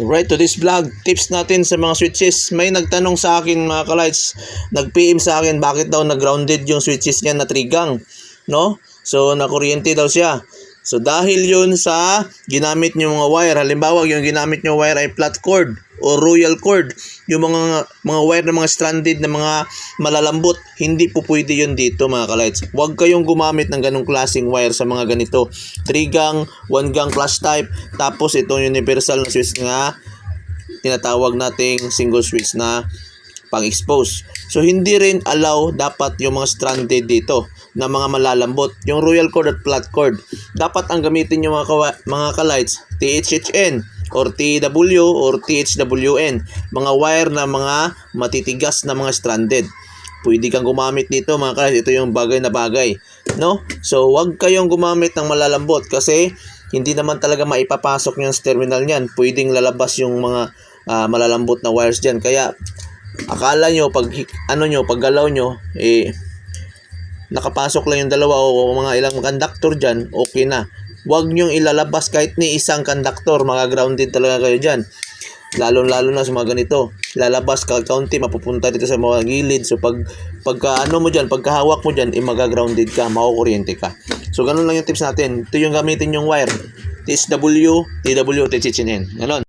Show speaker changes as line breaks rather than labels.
Right to this vlog, tips natin sa mga switches. May nagtanong sa akin mga kalights, nag-PM sa akin bakit daw nag-grounded yung switches niya na trigang, no? So nakuryente daw siya. So dahil yun sa ginamit niyo mga wire, halimbawa yung ginamit niyo wire ay flat cord o royal cord, yung mga mga wire na mga stranded na mga malalambot, hindi po pwede yun dito mga kalights. Huwag kayong gumamit ng ganong klaseng wire sa mga ganito. 3 gang, 1 gang flash type, tapos itong universal na switch nga tinatawag nating single switch na pang-expose. So hindi rin allow dapat yung mga stranded dito na mga malalambot. Yung royal cord at flat cord. Dapat ang gamitin yung mga, mga kalights, THHN or TW or THWN. Mga wire na mga matitigas na mga stranded. Pwede kang gumamit nito mga kalights. Ito yung bagay na bagay. No? So wag kayong gumamit ng malalambot kasi hindi naman talaga maipapasok yung terminal niyan. Pwedeng lalabas yung mga ah, malalambot na wires diyan. Kaya akala nyo pag ano nyo pag galaw nyo eh nakapasok lang yung dalawa o mga ilang conductor dyan okay na Huwag nyong ilalabas kahit ni isang conductor mga-grounded talaga kayo dyan. Lalo lalo na sa mga ganito. Lalabas ka kaunti mapupunta dito sa mga gilid. So pag pagka ano mo dyan pagkahawak mo dyan eh maga-grounded ka makukuryente ka. So ganun lang yung tips natin. Ito yung gamitin yung wire. TSW, TW, THNN ganon